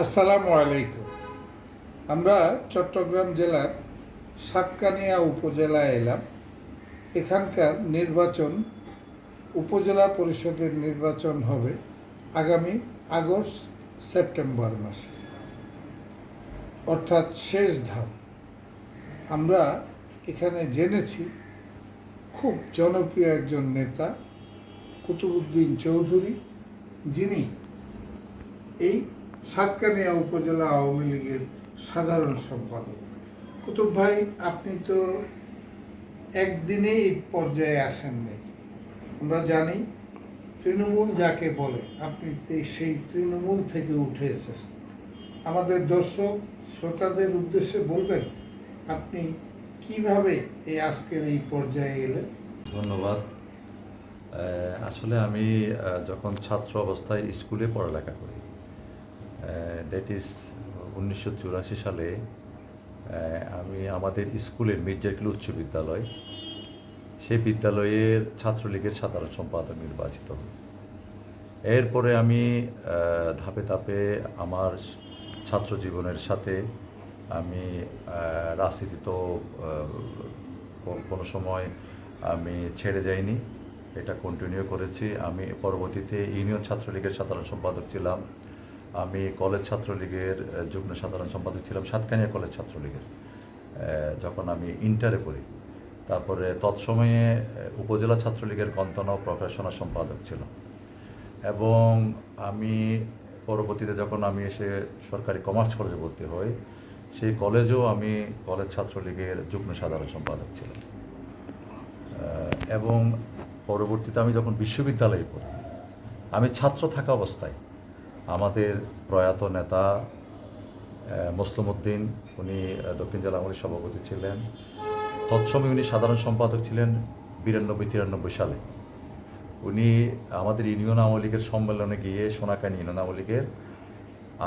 আসসালামু আলাইকুম। আমরা চট্টগ্রাম জেলার সাতকানিয়া উপজেলায় এলাম। এখানকার নির্বাচন, উপজেলা পরিষদের নির্বাচন হবে আগামী আগস্ট, সেপ্টেম্বর মাসে। অর্থাৎ শেষ ধাপ। আমরা এখানে জেনেছি, খুব জনপ্রিয় একজন নেতা কুতুবুদ্দিন চৌধুরী, যিনি এই সাতকানিয়া উপজেলা আওয়ামী লীগের সাধারণ সম্পাদক। কুতুব ভাই, আপনি তো একদিনে এই পর্যায়ে আসেননি আমরা জানি তৃণমূল যাকে বলে, আপনি সেই তৃণমূল থেকে উঠে এসেছেন। আমাদের দর্শক, শ্রোতাদের উদ্দেশ্যে বলবেন, আপনি কীভাবে এই আজকের এই পর্যায়ে এলেন? ধন্যবাদ। আসলে আমি যখন ছাত্র অবস্থায় স্কুলে পড়ালেখা করি দ্যাট ইজ উনিশশো চুরাশি সালে আমি আমাদের স্কুলের মির্জাকিল উচ্চ বিদ্যালয় সেই বিদ্যালয়ের ছাত্রলীগের সাধারণ সম্পাদক নির্বাচিত এরপরে আমি ধাপে ধাপে আমার ছাত্র জীবনের সাথে আমি আহ, রাজনীতি তো কোনো সময় আমি ছেড়ে যাইনি। এটা কন্টিনিউ করেছি। আমি পরবর্তীতে ইউনিয়ন ছাত্রলীগের সাধারণ সম্পাদক ছিলাম। আমি কলেজ ছাত্রলীগের যুগ্ম সাধারণ সম্পাদক ছিলাম সাতকানিয়া কলেজ ছাত্রলীগের। যখন আমি ইন্টারে পড়ি, তারপরে তৎসময়ে উপজেলা ছাত্রলীগের গন্তন ও প্রকাশনা সম্পাদক ছিলাম। এবং আমি পরবর্তীতে যখন আমি এসে সরকারি কমার্স কলেজে ভর্তি হই, সেই কলেজেও আমি কলেজ ছাত্রলীগের যুগ্ম সাধারণ সম্পাদক ছিলাম। এবং পরবর্তীতে আমি যখন বিশ্ববিদ্যালয়ে পড়ি, আমি ছাত্র থাকা অবস্থায় আমাদের প্রয়াত নেতা মুসলিম উদ্দিন, উনি দক্ষিণ জেলা আওয়ামী সভাপতি ছিলেন। তৎসময় উনি সাধারণ সম্পাদক ছিলেন বিরানব্বই তিরানব্বই সালে। উনি আমাদের ইউনিয়ন আওয়ামী লীগের সম্মেলনে গিয়ে সোনাকানি ইউনিয়ন আওয়ামী লীগের,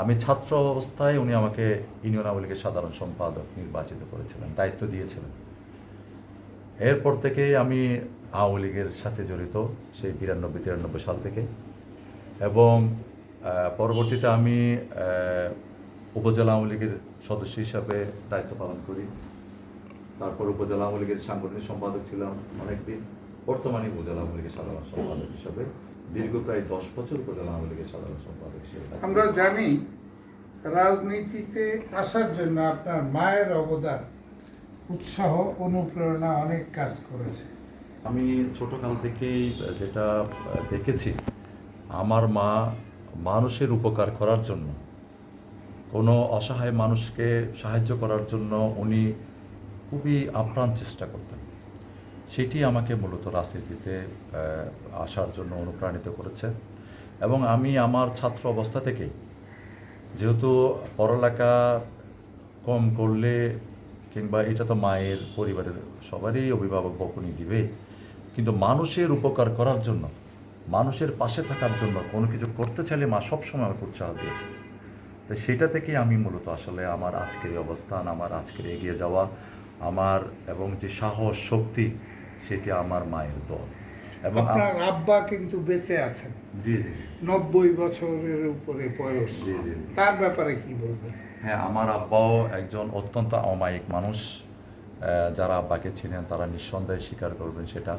আমি ছাত্র অবস্থায় উনি আমাকে ইউনিয়ন আওয়ামী লীগের সাধারণ সম্পাদক নির্বাচিত করেছিলেন, দায়িত্ব দিয়েছিলেন। এরপর থেকে আমি আওয়ামী লীগের সাথে জড়িত, সেই বিরানব্বই তিরানব্বই সাল থেকে। এবং পরবর্তীতে আমি উপজেলা আওয়ামী লীগের সদস্য হিসাবে দায়িত্ব পালন করি। তারপর উপজেলা আওয়ামী লীগের সাংগঠনিক সম্পাদক ছিলাম অনেকদিন। বর্তমানে উপজেলা আওয়ামী লীগের সাধারণ সম্পাদক হিসাবে দীর্ঘ প্রায় দশ বছর উপজেলা আওয়ামী লীগের সাধারণ সম্পাদক হিসেবে আমরা জানি রাজনীতিতে আসার জন্য আপনার মায়ের অবদান উৎসাহ অনুপ্রেরণা অনেক কাজ করেছে। আমি ছোটকাল থেকেই যেটা দেখেছি আমার মা মানুষের উপকার করার জন্য। কোনো অসহায় মানুষকে সাহায্য করার জন্য উনি খুবই আপ্রাণ চেষ্টা করতেন। সেটি আমাকে মূলত রাজনীতিতে আসার জন্য অনুপ্রাণিত করেছে। এবং আমি আমার ছাত্র অবস্থা থেকেই, যেহেতু পড়ালেখা কম করলে কিংবা এটা তো মায়ের পরিবারের সবারই অভিভাবক বকুনি দিবে, কিন্তু মানুষের উপকার করার জন্য মানুষের পাশে থাকার জন্য কোনো কিছু করতে চাইলে মা সবসময় আমাকে উৎসাহ দিয়েছে তো সেটা থেকেই আমি মূলত আসলে আমার আজকের অবস্থান আমার আজকের এগিয়ে যাওয়া আমার এবং যে সাহস শক্তি সেটি আমার মায়ের দল। এবং আপনার আব্বা কিন্তু বেঁচে আছেন। জি জি নব্বই বছরের উপরে বয়স। জি, জি। তার ব্যাপারে কি বলবেন? হ্যাঁ আমার আব্বাও একজন অত্যন্ত অমায়িক মানুষ। আহ, যারা আব্বাকে চিনেন তারা নিঃসন্দেহে স্বীকার করবেন সেটা।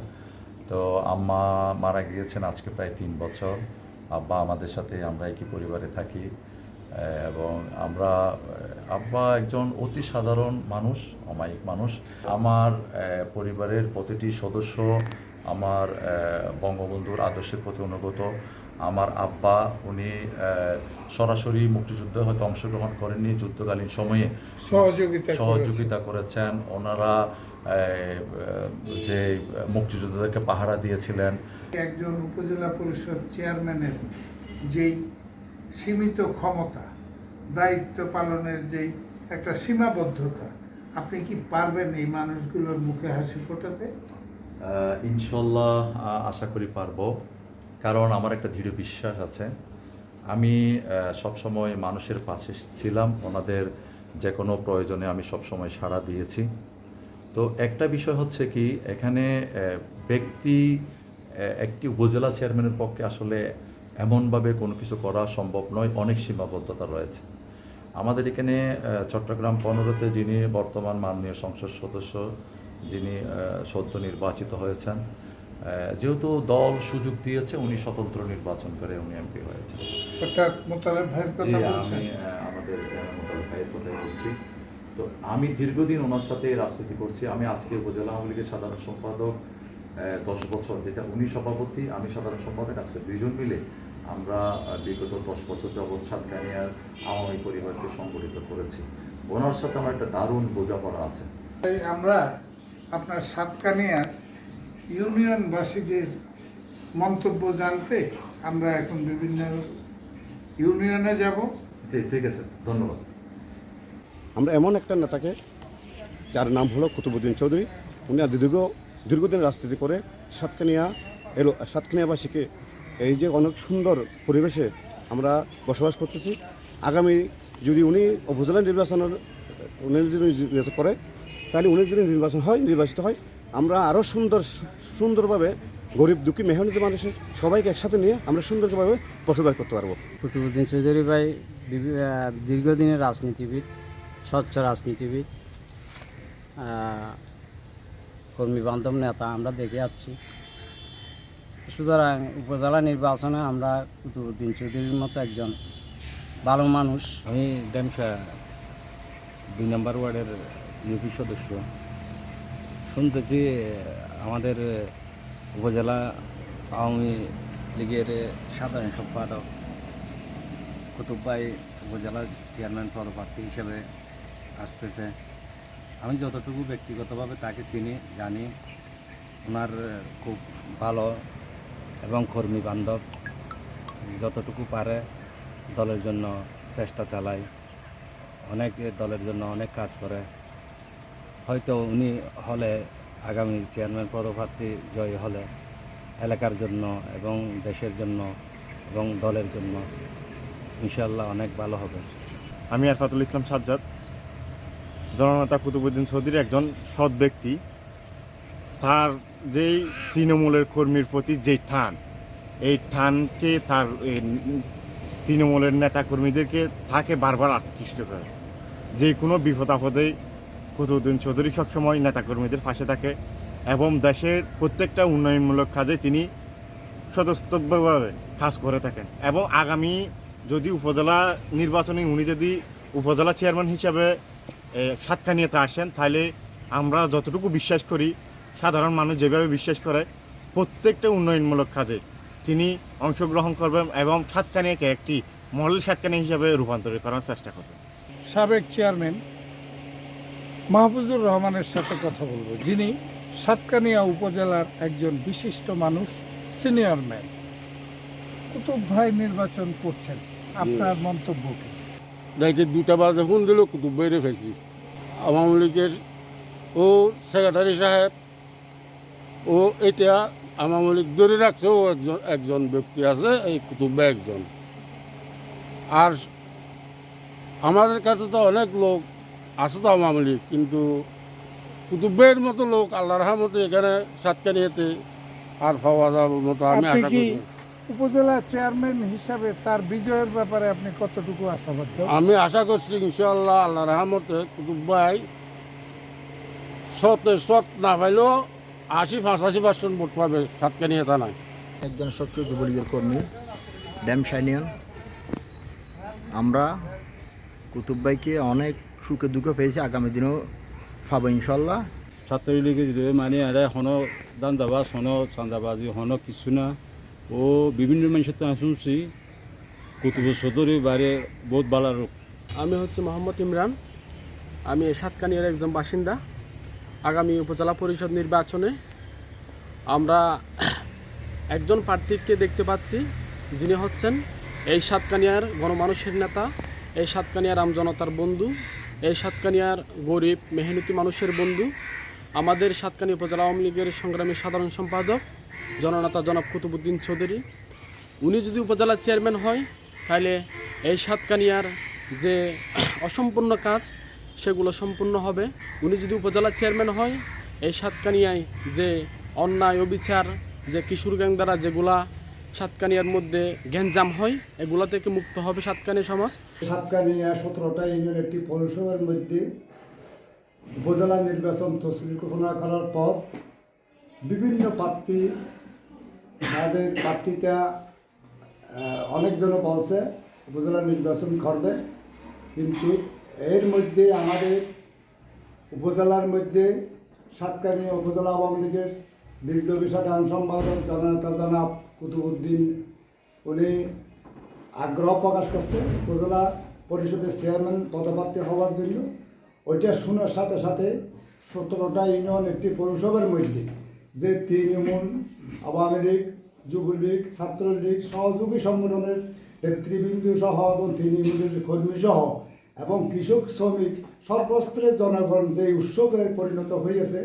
তো আম্মা মারা গিয়েছেন আজকে প্রায় তিন বছর। আব্বা আমাদের সাথে আমরা একই পরিবারে থাকি। এবং আমরা আব্বা একজন অতি সাধারণ মানুষ অমায়িক মানুষ। আমার পরিবারের প্রতিটি সদস্য আমার বঙ্গবন্ধুর আদর্শের প্রতি অনুগত। আমার আব্বা উনি সরাসরি মুক্তিযুদ্ধে হয়তো অংশগ্রহণ করেননি যুদ্ধকালীন সময়ে সহযোগিতা সহযোগিতা করেছেন। ওনারা যে মুক্তিযোদ্ধাদেরকে পাহারা দিয়েছিলেন। একজন উপজেলা পরিষদ চেয়ারম্যানের যেই সীমিত ক্ষমতা দায়িত্ব পালনের যেই একটা সীমাবদ্ধতা আপনি কি পারবেন এই মানুষগুলোর মুখে হাসি ফোটাতে? ইনশাল্লাহ আশা করি পারব। কারণ আমার একটা দৃঢ় বিশ্বাস আছে। আমি সবসময় মানুষের পাশে ছিলাম। ওনাদের যে কোনো প্রয়োজনে আমি সবসময় সাড়া দিয়েছি। তো একটা বিষয় হচ্ছে কি এখানে ব্যক্তি একটি উপজেলা চেয়ারম্যানের পক্ষে আসলে এমনভাবে কোনো কিছু করা সম্ভব নয় অনেক সীমাবদ্ধতা রয়েছে। আমাদের এখানে চট্টগ্রাম পনেরোতে যিনি বর্তমান মাননীয় সংসদ সদস্য যিনি সদ্য নির্বাচিত হয়েছেন যেহেতু দল সুযোগ দিয়েছে উনি স্বতন্ত্র নির্বাচন করে উনি এমপি হয়েছেন। অর্থাৎ মোতালেব ভাইয়ের কথা বলছেন? আমি আমাদের মোতালেব ভাইয়ের কথাই বলছি। তো আমি দীর্ঘদিন ওনার সাথে রাজনীতি করছি। আমি আজকে উপজেলা আওয়ামী লীগের সাধারণ সম্পাদক দশ বছর যেটা উনি সভাপতি আমি সাধারণ সম্পাদক আজকে দুইজন মিলে আমরা বিগত দশ বছর যাবৎ সাতকানিয়ার আওয়ামী পরিবারকে সংগঠিত করেছি। ওনার সাথে আমার একটা দারুণ বোঝাপড়া আছে। তাই আমরা আপনার সাতকানিয়া ইউনিয়নবাসীদের মন্তব্য জানতে আমরা এখন বিভিন্ন ইউনিয়নে যাব। জি ঠিক আছে ধন্যবাদ। আমরা এমন একটা নেতাকে, যার নাম হলো কুতুবুদ্দিন চৌধুরী। উনি আর দীর্ঘ, দীর্ঘদিন রাজনীতি করে সাতকানিয়া এলো, সাতকানিয়াবাসীকে এই যে অনেক সুন্দর পরিবেশে আমরা বসবাস করতেছি। আগামী যদি উনি উপজেলা নির্বাচনের, উনি যদি নির্বাচন করে, তাহলে উনি যদি নির্বাচন হয়, নির্বাচিত হয়, আমরা আরও সুন্দর, সুন্দরভাবে গরিব দুঃখী মেহনতি মানুষের সবাইকে একসাথে নিয়ে আমরা সুন্দরভাবে বসবাস করতে পারব। কুতুবুদ্দিন চৌধুরী ভাই দীর্ঘদিনের রাজনীতিবিদ। স্বচ্ছ রাজনীতিবিদ কর্মী বান্ধব নেতা আমরা দেখে আসছি। সুতরাং উপজেলা নির্বাচনে আমরা কুতুবুদ্দিন চৌধুরীর মতো একজন ভালো মানুষ। আমি ড্যামসা দুই নম্বর ওয়ার্ডের ইউপি সদস্য। শুনতেছি আমাদের উপজেলা আওয়ামী লীগের সাধারণ সম্পাদক কুতুব ভাই উপজেলা চেয়ারম্যান পদপ্রার্থী হিসেবে আসতেছে। আমি যতটুকু ব্যক্তিগতভাবে তাকে চিনি, জানি, ওনার খুব ভালো এবং কর্মী বান্ধব। যতটুকু পারে দলের জন্য চেষ্টা চালায় অনেক দলের জন্য অনেক কাজ করে। হয়তো উনি হলে আগামী চেয়ারম্যান পদপ্রার্থী জয় হলে এলাকার জন্য এবং দেশের জন্য এবং দলের জন্য ইনশাল্লাহ অনেক ভালো হবে। আমি আরফাতুল ইসলাম সাজ্জাদ। জননেতা কুতুবুদ্দিন চৌধুরী একজন সৎ ব্যক্তি। তার যেই তৃণমূলের কর্মীর প্রতি যেই টান, এই টানকে তার তৃণমূলের নেতা কর্মীদেরকে তাকে বারবার আকৃষ্ট করে। যে কোনো বিপদ আপদে কুতুবুদ্দিন চৌধুরী সবসময় নেতাকর্মীদের পাশে থাকে এবং দেশের প্রত্যেকটা উন্নয়নমূলক কাজে তিনি স্বতঃস্ফূর্তভাবে কাজ করে থাকেন এবং আগামী যদি উপজেলা নির্বাচনে উনি যদি উপজেলা চেয়ারম্যান হিসাবে সাতকানিয়াতে আসেন তাহলে আমরা যতটুকু বিশ্বাস করি সাধারণ মানুষ যেভাবে বিশ্বাস করে প্রত্যেকটা উন্নয়নমূলক কাজে তিনি অংশগ্রহণ করবেন এবং সাতকানিয়াকে একটি মডেল সাতকানিয়া হিসাবে রূপান্তরিত করার চেষ্টা করবেন। সাবেক চেয়ারম্যান মাহফুজুর রহমানের সাথে কথা বলব। যিনি সাতকানিয়া উপজেলার একজন বিশিষ্ট মানুষ সিনিয়র ম্যান। কুতুব ভাই নির্বাচন করছেন। আপনার মন্তব্য কি? দুটা বাজে ফোন দিল কুতুব বাইরে ফেলছি আওয়ামী লীগের ও সেক্রেটারি সাহেব ও এটা আওয়ামী লীগ ধরে রাখছে ও একজন একজন ব্যক্তি আছে এই কুতুব ভাই একজন। আর আমাদের কাছে তো অনেক লোক আছে তো আওয়ামী লীগ কিন্তু কুতুব ভাইয়ের মতো লোক আল্লাহ রহমতে এখানে সাতকানিয়াতে আর পাওয়া যাওয়ার মতো আমি আশা করি উপজেলা চেয়ারম্যান হিসাবে তার বিজয়ের ব্যাপারে আপনি কতটুকু আশাবাদ? আমি আশা করছি ইনশাল্লাহ আল্লাহ রহমতে কুতুব ভাই সতে সৎ না পাইলেও আশি পঁচাশি পার্সেন্ট ভোট পাবে সাতকানিয়া থানায়। একজন সক্রিয় যুবলীগের কর্মী ড্যাম সাইনিয়ন। আমরা কুতুব ভাইকে অনেক সুখে দুঃখে পেয়েছি আগামী দিনেও পাবো ইনশাল্লাহ ছাত্রলীগের মানে এরা হনো দান্দাবাজ হনো চান্দাবাজি হনো কিছু না। ও বিভিন্ন মানুষের তো শুনছি কুতুব চৌধুরী বাইরে বহুত ভালো আমি হচ্ছে মোহাম্মদ ইমরান। আমি সাতকানিয়ার একজন বাসিন্দা। আগামী উপজেলা পরিষদ নির্বাচনে আমরা একজন প্রার্থীকে দেখতে পাচ্ছি, যিনি হচ্ছেন এই সাতকানিয়ার গণমানুষের নেতা, এই সাতকানিয়ার আমজনতার বন্ধু, এই সাতকানিয়ার গরিব, মেহনতি মানুষের বন্ধু, আমাদের সাতকানি উপজেলা আওয়ামী লীগের সংগ্রামী সাধারণ সম্পাদক জননেতা জনাব কুতুবুদ্দিন চৌধুরী। উনি যদি উপজেলা চেয়ারম্যান হয়, তাহলে এই সাতকানিয়ার যে অসম্পূর্ণ কাজ, সেগুলো সম্পূর্ণ হবে। উনি যদি উপজেলা চেয়ারম্যান হয়, এই সাতকানিয়ায় যে অন্যায়, অবিচার, যে কিশোর গ্যাং দ্বারা যেগুলা সাতকানিয়ার মধ্যে গ্যাঞ্জাম হয়, এগুলো থেকে মুক্ত হবে সাতকানিয়া সমাজ। সাতকানিয়া সতেরোটা ইউনিয়ন একটি পৌরসভার মধ্যে উপজেলা নির্বাচন তসলিল ঘোষণা করার পর বিভিন্ন প্রার্থী তাদের প্রার্থীটা অনেকজন বলছে, উপজেলা নির্বাচন করবে। কিন্তু এর মধ্যে আমাদের উপজেলার মধ্যে সাতকানিয়া উপজেলা আওয়ামী লীগের বিপ্লবী সাধারণ সম্পাদক জননেতা জনাব কুতুবুদ্দিন উনি আগ্রহ প্রকাশ করছে উপজেলা পরিষদের চেয়ারম্যান পদপ্রার্থী হওয়ার জন্য। ওইটা শোনার সাথে সাথে সতেরোটা ইউনিয়ন একটি পৌরসভার মধ্যে যে তৃণমূল আওয়ামী লীগ, যুবলীগ, ছাত্রলীগ সহযোগী সংগঠনের নেতৃবৃন্দ সহ এবং তৃণমূলের কর্মী সহ এবং কৃষক, শ্রমিক সর্বস্তরের জনগণ যে উৎসবে পরিণত হয়েছে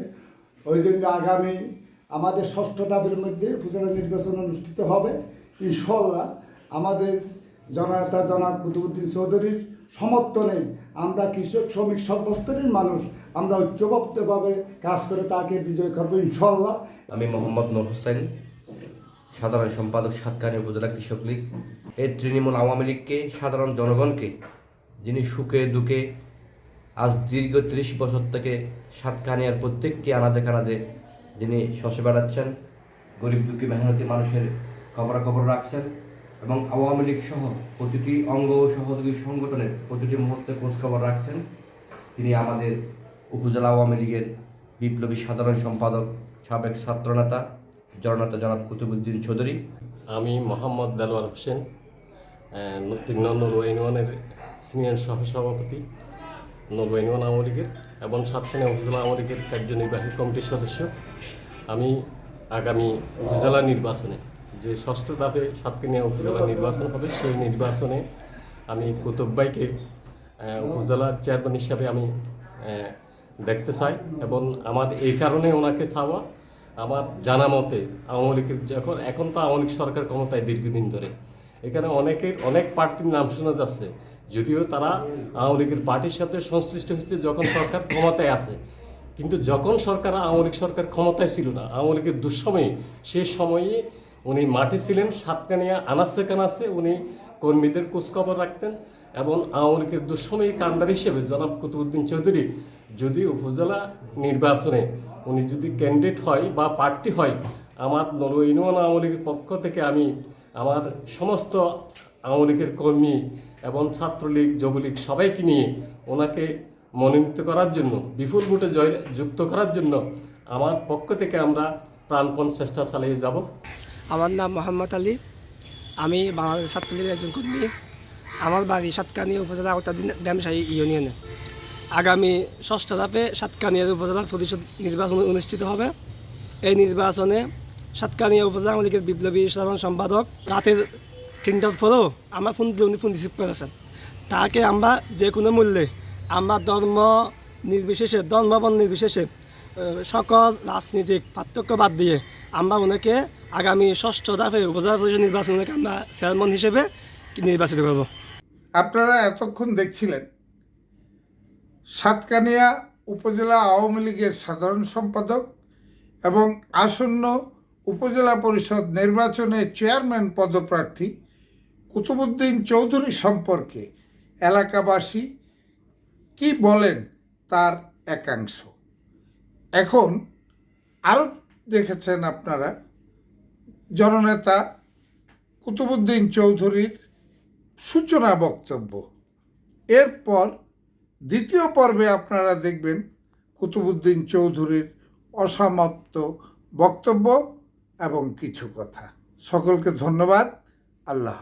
ওই জন্য আগামী আমাদের ষষ্ঠ দাবির মধ্যে উপজেলা নির্বাচন অনুষ্ঠিত হবে। ইনশাল্লাহ আমাদের জননেতা জনাব কুতুবুদ্দিন চৌধুরীর সমর্থনে আমরা কৃষক, শ্রমিক সর্বস্তরের মানুষ আমরা ঐক্যবদ্ধভাবে কাজ করে তাকে বিজয় করব ইনশাল্লাহ আমি মোহাম্মদ নূর হোসেন, সাধারণ সম্পাদক সাতকানি উপজেলা কৃষক লীগ। এই তৃণমূল আওয়ামী লীগকে, সাধারণ জনগণকে, যিনি সুখে দুঃখে আজ দীর্ঘ ত্রিশ বছর থেকে সাতকানিয়ার প্রত্যেকটি আনাদে কানাদে যিনি শশে বেড়াচ্ছেন, গরিব দুঃখী মেহনতি মানুষের খবরাখবর রাখছেন এবং আওয়ামী লীগ সহ প্রতিটি অঙ্গ ও সহযোগী সংগঠনের প্রতিটি মুহূর্তে খোঁজখবর রাখছেন। তিনি আমাদের উপজেলা আওয়ামী লীগের বিপ্লবী সাধারণ সম্পাদক, সাবেক ছাত্রনেতা, জননেতা জনাব কুতুবুদ্দিন চৌধুরী। আমি মোহাম্মদ দেলোয়ার হোসেন নম্বর ওয়াইনওয়ানের সিনিয়র সহসভাপতি নলওয়াইনওয়ান আওয়ামী লীগের এবং সাতখানে উপজেলা আওয়ামী লীগের কার্যনির্বাহী কমিটির সদস্য। আমি আগামী উপজেলা নির্বাচনে যে ষষ্ঠ ধাপে সাতকানিয়া উপজেলা নির্বাচন হবে, সেই নির্বাচনে আমি কুতুববাইকে উপজেলা চেয়ারম্যান হিসাবে আমি দেখতে চাই এবং আমার এই কারণে ওনাকে চাওয়া। আমার জানা মতে আওয়ামী লীগের যখন, এখন তো আওয়ামী লীগ সরকার ক্ষমতায় দীর্ঘদিন ধরে। এখানে অনেকের, অনেক পার্টির নাম শোনা যাচ্ছে। যদিও তারা আওয়ামী লীগের পার্টির সাথে সংশ্লিষ্ট হচ্ছে যখন সরকার ক্ষমতায় আছে। কিন্তু যখন সরকার, আওয়ামী লীগ সরকার ক্ষমতায় ছিল না, আওয়ামী লীগের দুঃসময়ে, সে সময়ে উনি মাঠে ছিলেন সাতকানিয়া আনাচে কানাচে উনি কর্মীদের খোঁজখবর রাখতেন এবং আওয়ামী লীগের দুঃসময়ী কাণ্ডার হিসেবে জনাব কুতুবুদ্দিন চৌধুরী যদি উপজেলা নির্বাচনে উনি যদি ক্যান্ডিডেট হয় বা প্রার্থী হয়, আমার নল ইউনিয়ন আওয়ামী লীগের পক্ষ থেকে আমি আমার সমস্ত আওয়ামী লীগের কর্মী এবং ছাত্রলীগ, যুবলীগ সবাইকে নিয়ে ওনাকে মনোনীত করার জন্য, বিপুল ভোটে জয় যুক্ত করার জন্য আমার পক্ষ থেকে আমরা প্রাণপণ চেষ্টা চালিয়ে যাব। আমার নাম মোহাম্মদ আলী। আমি বাংলাদেশ ছাত্রলীগের একজন কর্মী। আমার বাড়ি সাতকানি উপজেলা ড্যামশাহী ইউনিয়নে। আগামী ষষ্ঠ ধাপে সাতকানিয়া উপজেলা পরিষদ নির্বাচন অনুষ্ঠিত হবে। এই নির্বাচনে সাতকানিয়া উপজেলা লীগের বিপ্লবী সাধারণ সম্পাদক রাতের তিনটার পরেও আমার ফোন উনি ফোন রিসিভ করেছেন। তাকে আমরা যে কোনো মূল্যে আমরা ধর্ম নির্বিশেষে, ধর্মবর্ণ নির্বিশেষে সকল রাজনীতিক পার্থক্য বাদ দিয়ে আমরা ওনাকে আগামী ষষ্ঠ ধাপে উপজেলা পরিষদ নির্বাচনে আমরা চেয়ারম্যান হিসেবে নির্বাচিত করব। আপনারা এতক্ষণ দেখছিলেন সাতকানিয়া উপজেলা আওয়ামী লীগের সাধারণ সম্পাদক এবং আসন্ন উপজেলা পরিষদ নির্বাচনে চেয়ারম্যান পদপ্রার্থী কুতুবুদ্দিন চৌধুরী সম্পর্কে এলাকাবাসী কি বলেন তার একাংশ। এখন আরও দেখেছেন আপনারা জননেতা কুতুবুদ্দিন চৌধুরীর সূচনা বক্তব্য। এরপর দ্বিতীয় পর্বে আপনারা দেখবেন কুতুবুদ্দিন চৌধুরীর অসমাপ্ত বক্তব্য এবং কিছু কথা। সকলকে ধন্যবাদ। আল্লাহ